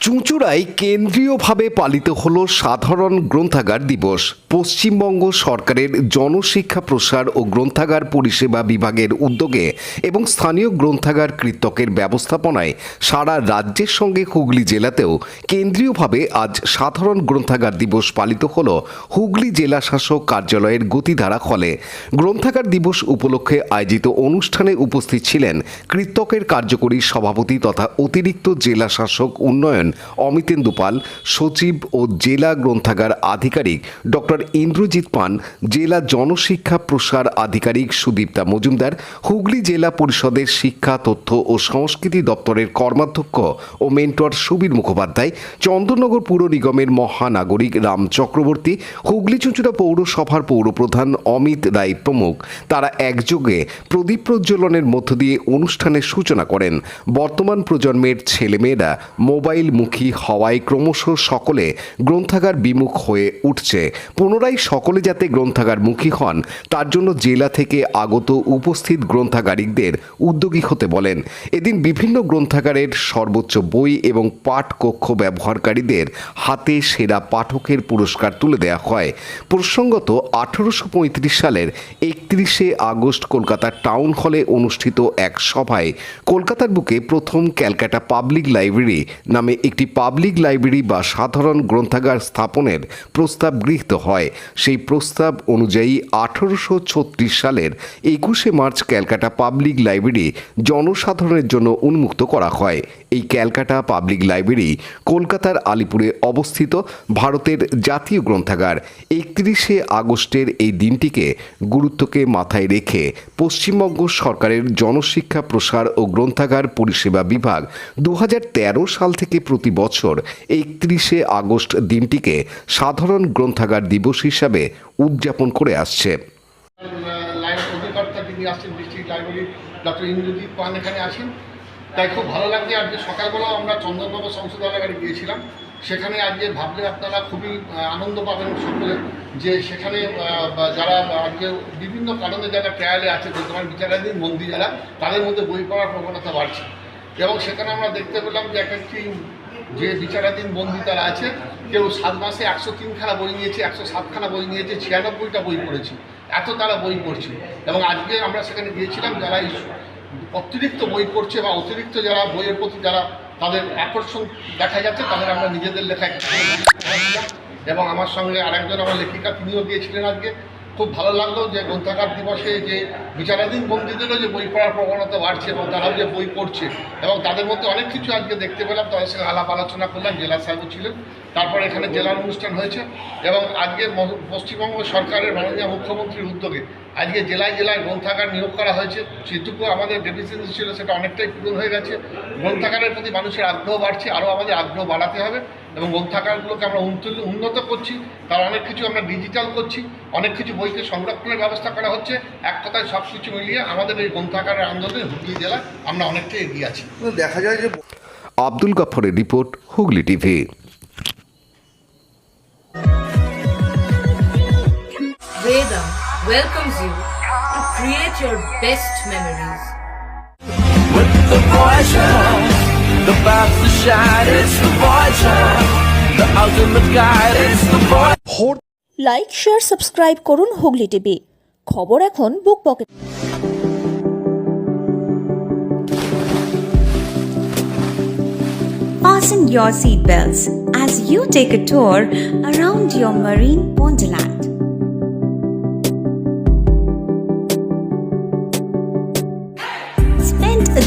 চুঁচুড়ায় কেন্দ্রীয়ভাবে পালিত হল সাধারণ গ্রন্থাগার দিবস। পশ্চিমবঙ্গ সরকারের জনশিক্ষা প্রসার ও গ্রন্থাগার পরিষেবা বিভাগের উদ্যোগে এবং স্থানীয় গ্রন্থাগার কৃতকের ব্যবস্থাপনায় সারা রাজ্যের সঙ্গে হুগলি জেলাতেও কেন্দ্রীয়ভাবে আজ সাধারণ গ্রন্থাগার দিবস পালিত হল। হুগলি জেলা শাসক কার্যালয়ের গতিধারা হলে গ্রন্থাগার দিবস উপলক্ষে আয়োজিত অনুষ্ঠানে উপস্থিত ছিলেন কৃতকের কার্যকরী সভাপতি তথা অতিরিক্ত জেলা শাসক উন্নয়ন অমিতেন্দু পাল, সচিব ও জেলা গ্রন্থাগার আধিকারিক ডক্টর ইন্দ্রজিৎ পান, জেলা জনশিক্ষা প্রসার আধিকারিক সুদীপ্তা মজুমদার, হুগলি জেলা পরিষদের শিক্ষা, তথ্য ও সংস্কৃতি দপ্তরের কর্মাধ্যক্ষ ও মেন্টর সুবীর মুখোপাধ্যায়, চন্দননগর পুর নিগমের মহানাগরিক রাম চক্রবর্তী, হুগলি চুঁচুড়া পৌরসভার পৌরপ্রধান অমিত রায় প্রমুখ। তারা একযোগে প্রদীপ প্রজ্বলনের মধ্য দিয়ে অনুষ্ঠানের সূচনা করেন। বর্তমান প্রজন্মের ছেলেমেয়েরা মোবাইলমুখী হওয়ায় ক্রমশ সকলে গ্রন্থাগার বিমুখ হয়ে উঠছে। পুনরায় সকলে যাতে গ্রন্থাগার মুখী হন, তার জন্য জেলা থেকে আগত উপস্থিত গ্রন্থাগারিকদের উদ্যোগী হতে বলেন। এদিন বিভিন্ন গ্রন্থাগারের সর্বোচ্চ বই এবং পাঠ কক্ষ ব্যবহারকারীদের হাতে সেরা পাঠকের পুরস্কার তুলে দেওয়া হয়। প্রসঙ্গত, আঠারোশো পঁয়ত্রিশ সালের একত্রিশে আগস্ট কলকাতার টাউন হলে অনুষ্ঠিত এক সভায় কলকাতার বুকে প্রথম ক্যালকাটা পাবলিক লাইব্রেরি নামে একটি পাবলিক লাইব্রেরি বা সাধারণ গ্রন্থাগার স্থাপনের প্রস্তাব গৃহীত হয়। সেই প্রস্তাব অনুযায়ী আঠারোশো ছত্রিশ সালের একুশে মার্চ ক্যালকাটা পাবলিক লাইব্রেরি জনসাধারণের জন্য উন্মুক্ত করা হয়। এই ক্যালকাটা পাবলিক লাইব্রেরি কলকাতার আলিপুরে অবস্থিত ভারতের জাতীয় গ্রন্থাগার। একত্রিশে আগস্টের এই দিনটিকে গুরুত্বকে মাথায় রেখে পশ্চিমবঙ্গ সরকারের জনশিক্ষা প্রসার ও গ্রন্থাগার পরিষেবা বিভাগ দু হাজার তেরো সাল থেকে প্রতি বছর একত্রিশে আগস্ট দিনটিকে সাধারণ গ্রন্থাগার দিবস হিসাবে উদযাপন করে আসছে। আসছেন ডক্টর এখানে তাই খুব ভালো লাগছে আজকে সকালবেলাও আমরা চন্দননগর সংশোধনাগারে গিয়েছিলাম। সেখানে আজকে ভাবলে আপনারা খুবই আনন্দ পাবেন সকলে যে সেখানে যারা আজকে বিভিন্ন কারণে যারা ট্রায়ালে আছে, বর্তমান বিচারাধীন বন্দি যারা, তাদের মধ্যে বই পড়ার প্রবণতা বাড়ছে। এবং সেখানে আমরা দেখতে পেলাম যে এক একটি যে বিচারাধীন বন্দী তারা আছে, কেউ সাত মাসে একশো তিনখানা বই নিয়েছে, একশো সাতখানা বই নিয়েছে, ছিয়ানব্বইটা বই পড়েছে, এত তারা বই পড়ছে। এবং আজকে আমরা সেখানে গিয়েছিলাম, যারা এই অতিরিক্ত বই পড়ছে বা অতিরিক্ত যারা বইয়ের প্রতি যারা তাদের আকর্ষণ দেখা যাচ্ছে, তাদের আমরা নিজেদের লেখায় এবং আমার সঙ্গে আরেকজন আমার লেখিকা, তিনিও গিয়েছিলেন আজকে। খুব ভালো লাগল যে গ্রন্থাগার দিবসে যে বিচারাধীন বন্দীদেরও যে বই পড়ার প্রবণতা বাড়ছে এবং তারাও যে বই পড়ছে এবং তাদের মধ্যে অনেক কিছু আজকে দেখতে পেলাম। তাদের সঙ্গে আলাপ আলোচনা করলাম, জেলা সাহেবও ছিলেন। তারপর এখানে জেলার অনুষ্ঠান হয়েছে এবং আজকে পশ্চিমবঙ্গ সরকারের মাননীয় মুখ্যমন্ত্রীর উদ্যোগে আজকে জেলায় জেলায় গ্রন্থাগার নিয়োগ করা হয়েছে। সেটুকু আমাদের ডেফিসিয়েন্সি ছিল সেটা অনেকটাই পূরণ হয়ে গেছে। গ্রন্থাগারের প্রতি মানুষের আগ্রহ বাড়ছে, আরও আমাদের আগ্রহ বাড়াতে হবে। এবং গ্রন্থাগারগুলোকে আমরা উন্নত- করছি তার অনেক কিছু আমরা ডিজিটাল করছি অনেক কিছু বইকে সংরক্ষণের ব্যবস্থা করা হচ্ছে এক কথায় সব কিছু মিলিয়ে আমাদের এই গ্রন্থাগারের আন্দোলনে হুগলি জেলা আমরা অনেকটাই এগিয়ে আছি দেখা যায় যে Abdul গাফরের report Hooghly TV Veda welcomes you to create your best memories. with the Voyager. The path to shine, it's the Voyager. The ultimate guide, it's the Voyager. Like share subscribe করুন হুগলি টিভি খবর এখন book pocket Fasten your seatbelts as you take a tour around your marine wonderland.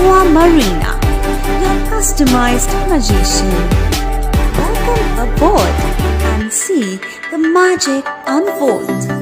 Aqua Marina, your customized magician. Welcome aboard and see the magic unfold.